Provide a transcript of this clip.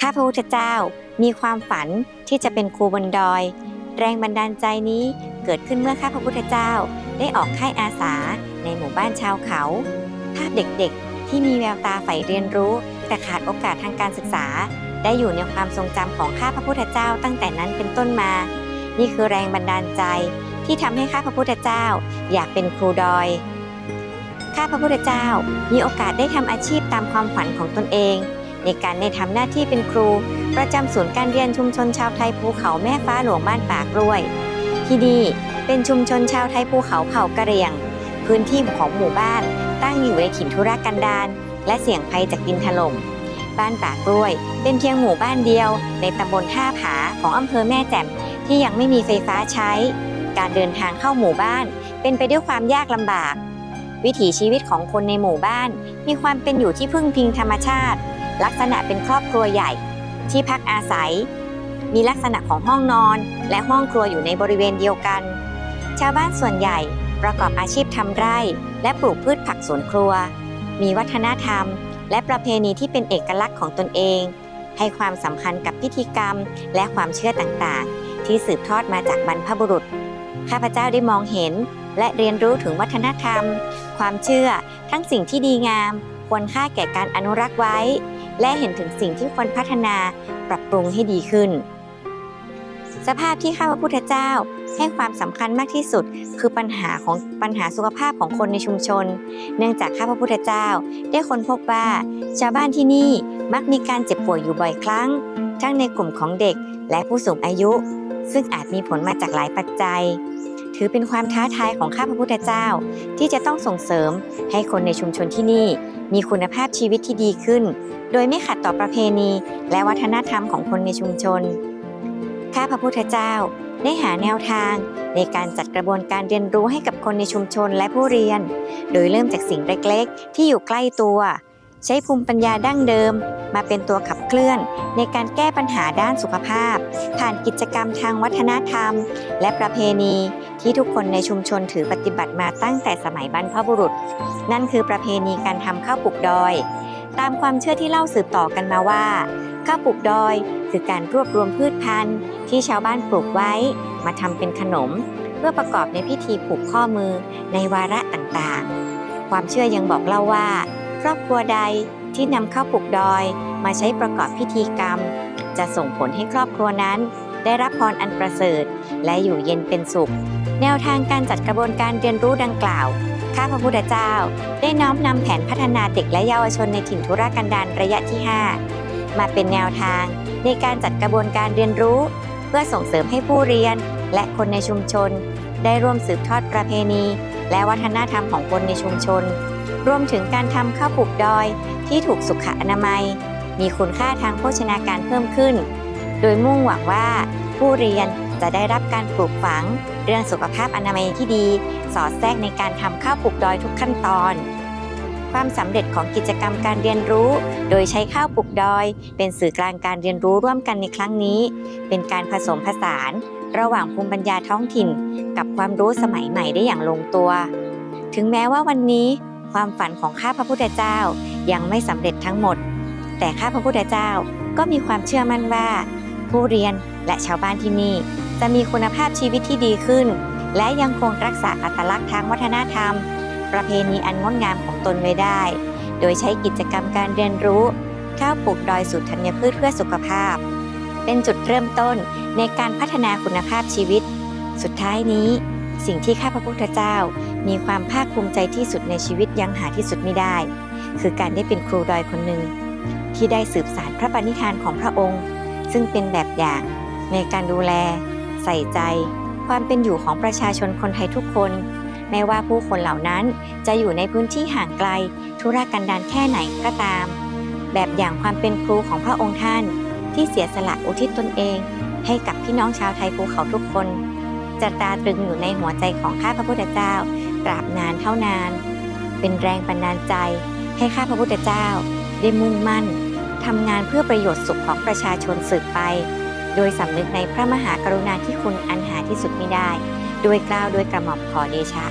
ข้าพระพุทธเจ้ามีความฝันที่จะเป็นครูบนดอย แรงบันดาลใจนี้เกิดขึ้นเมื่อข้าพระพุทธเจ้าได้ออกค่ายอาสาในหมู่บ้านชาวเขา ภาพเด็กๆ ที่มีแววตาใฝ่เรียนรู้ แต่ขาดโอกาสทางการศึกษา ได้อยู่ในความทรงจำของข้าพระพุทธเจ้าตั้งแต่นั้นเป็นต้นมา นี่คือแรงบันดาลใจที่ทำให้ข้าพระพุทธเจ้าอยากเป็นครูดอย ข้าพระพุทธเจ้ามีโอกาสได้ทำอาชีพตามความฝันของตนเอง ในการได้ทำหน้าที่เป็นครู ประจำศูนย์การเรียนชุมชนชาวไทยภูเขาแม่ฟ้าหลวงบ้านปากกล้วย ที่นี่เป็นชุมชนชาวไทยภูเขาเผ่ากะเหรี่ยง พื้นที่ของหมู่บ้านตั้งอยู่ในถิ่นธุรกันดารและเสี่ยงภัยจากดินถล่มบ้านปากกล้วย เป็นเพียงหมู่บ้านเดียว ในตำบลท่าผาของอำเภอแม่แจ่มที่ยังไม่มีไฟฟ้าใช้ การเดินทางเข้าหมู่บ้าน เป็นไปด้วยความยากลำบาก วิถีชีวิตของคนในหมู่บ้าน มีความเป็นอยู่ที่พึ่งพิงธรรมชาติ ลักษณะเป็นครอบครัวใหญ่ ที่พักอาศัย มีลักษณะของห้องนอน และห้องครัวอยู่ในบริเวณเดียวกัน ชาวบ้านส่วนใหญ่ประกอบอาชีพทำไร่ และปลูกพืชผักสวนครัว มีวัฒนธรรม และประเพณีที่เป็นเอกลักษณ์ของตนเอง ให้ความสำคัญกับพิธีกรรม และความเชื่อต่างๆ ที่สืบทอดมาจากบรรพบุรุษ ข้าพเจ้าได้มองเห็น และเรียนรู้ถึงวัฒนธรรม ความเชื่อ ทั้งสิ่งที่ดีงาม ควรค่าแก่การอนุรักษ์ไว้ และเห็นถึงสิ่งที่ควรพัฒนาปรับปรุงให้ดีขึ้น สภาพที่ข้าพระพุทธเจ้าให้ความสำคัญมากที่สุด คือปัญหาของปัญหาสุขภาพของคนในชุมชน เนื่องจากข้าพระพุทธเจ้า ได้ค้นพบว่าชาวบ้านที่นี่มักมีการเจ็บป่วยอยู่บ่อยครั้ง ทั้งในกลุ่มของเด็กและผู้สูงอายุ ซึ่งอาจมีผลมาจากหลายปัจจัย ถือเป็นความท้าทายของข้าพระพุทธเจ้า ที่จะต้องส่งเสริมให้คนในชุมชนที่นี่มีคุณภาพชีวิตที่ดีขึ้น โดยไม่ขัดต่อประเพณี และวัฒนธรรมของคนในชุมชน ข้าพระพุทธเจ้าได้หาแนวทางในการจัดกระบวนการเรียนรู้ให้กับคนในชุมชนและผู้เรียน โดยเริ่มจากสิ่งเล็กๆ ที่อยู่ใกล้ตัว ใช้ภูมิปัญญาดั้งเดิม มาเป็นตัวขับเคลื่อน ในการแก้ปัญหาด้านสุขภาพ ผ่านกิจกรรมทางวัฒนธรรม และประเพณี ที่ทุกคนในชุมชนถือปฏิบัติมาตั้งแต่สมัยบรรพบุรุษ นั่นคือประเพณีการทำข้าวปลูกดอย ตามความเชื่อที่เล่าสืบต่อกันมาว่า ข้าวปลูกดอยคือการรวบรวมพืชพันธุ์ ที่ชาวบ้านปลูกไว้ มาทำเป็นขนม เพื่อประกอบในพิธีผูกข้อมือในวาระต่างๆ ความเชื่อยังบอกเล่าว่า ครอบครัวใดที่นำข้าวปลูกดอย มาใช้ประกอบพิธีกรรม จะส่งผลให้ครอบครัวนั้น ได้รับพรอันประเสริฐ และอยู่เย็นเป็นสุข แนวทางการจัดกระบวนการเรียนรู้ดังกล่าว ข้าพระพุทธเจ้า ได้น้อมนำแผนพัฒนาเด็กและเยาวชนในถิ่นธุรกันดารระยะที่ 5 มาเป็นแนวทางในการจัดกระบวนการเรียนรู้ เพื่อส่งเสริมให้ผู้เรียน และคนในชุมชน ได้ร่วมสืบทอดประเพณี และวัฒนธรรมของคนในชุมชน รวมถึงการทำข้าวปลูกดอยที่ถูกสุขอนามัย มีคุณค่าทางโภชนาการเพิ่มขึ้น โดยมุ่งหวังว่าผู้เรียนจะได้รับการปลูกฝัง เรื่องสุขภาพอนามัยที่ดี สอดแทรกในการทำข้าวปลูกดอยทุกขั้นตอน ความสำเร็จของกิจกรรมการเรียนรู้ โดยใช้ข้าวปลูกดอย เป็นสื่อกลางการเรียนรู้ร่วมกันในครั้งนี้ เป็นการผสมผสาน ระหว่างภูมิปัญญาท้องถิ่น กับความรู้สมัยใหม่ได้อย่างลงตัว ถึงแม้ว่าวันนี้ความฝันของข้าพระพุทธเจ้ายังไม่สำเร็จทั้งหมด แต่ข้าพระพุทธเจ้าก็มีความเชื่อมั่นว่า ผู้เรียนและชาวบ้านที่นี่ จะมีคุณภาพชีวิตที่ดีขึ้น และยังคงรักษาอัตลักษณ์ทางวัฒนธรรม ประเพณีอันงดงามของตนไว้ได้ โดยใช้กิจกรรมการเรียนรู้ ข้าวปลูกดอยสูตรธัญพืชเพื่อสุขภาพ เป็นจุดเริ่มต้นในการพัฒนาคุณภาพชีวิต สุดท้ายนี้ สิ่งที่ข้าพระพุทธเจ้า มีความภาคภูมิใจที่สุดในชีวิตยังหาที่สุดไม่ได้ คือการได้เป็นครูดอยคนหนึ่งที่ได้สืบสานพระปณิธานของพระองค์ ซึ่งเป็นแบบอย่างในการดูแล ใส่ใจ ความเป็นอยู่ของประชาชนคนไทยทุกคน ไม่ว่าผู้คนเหล่านั้นจะอยู่ในพื้นที่ห่างไกล ธุรกันดารแค่ไหนก็ตาม แบบอย่างความเป็นครูของพระองค์ท่าน ที่เสียสละอุทิศตนเอง ให้กับพี่น้องชาวไทยภูเขาทุกคนจะตราตรึงอยู่ในหัวใจของข้าพระพุทธเจ้า ตราบนานเท่านาน เป็นแรงบันดาลใจให้ข้าพระพุทธเจ้า ได้มุ่งมั่น ทำงานเพื่อประโยชน์สุขของประชาชนสืบไป โดยสำนึกในพระมหากรุณาธิคุณอันหาที่สุดไม่ได้ โดยกล่าวโดยกระหม่อมขอเดชะ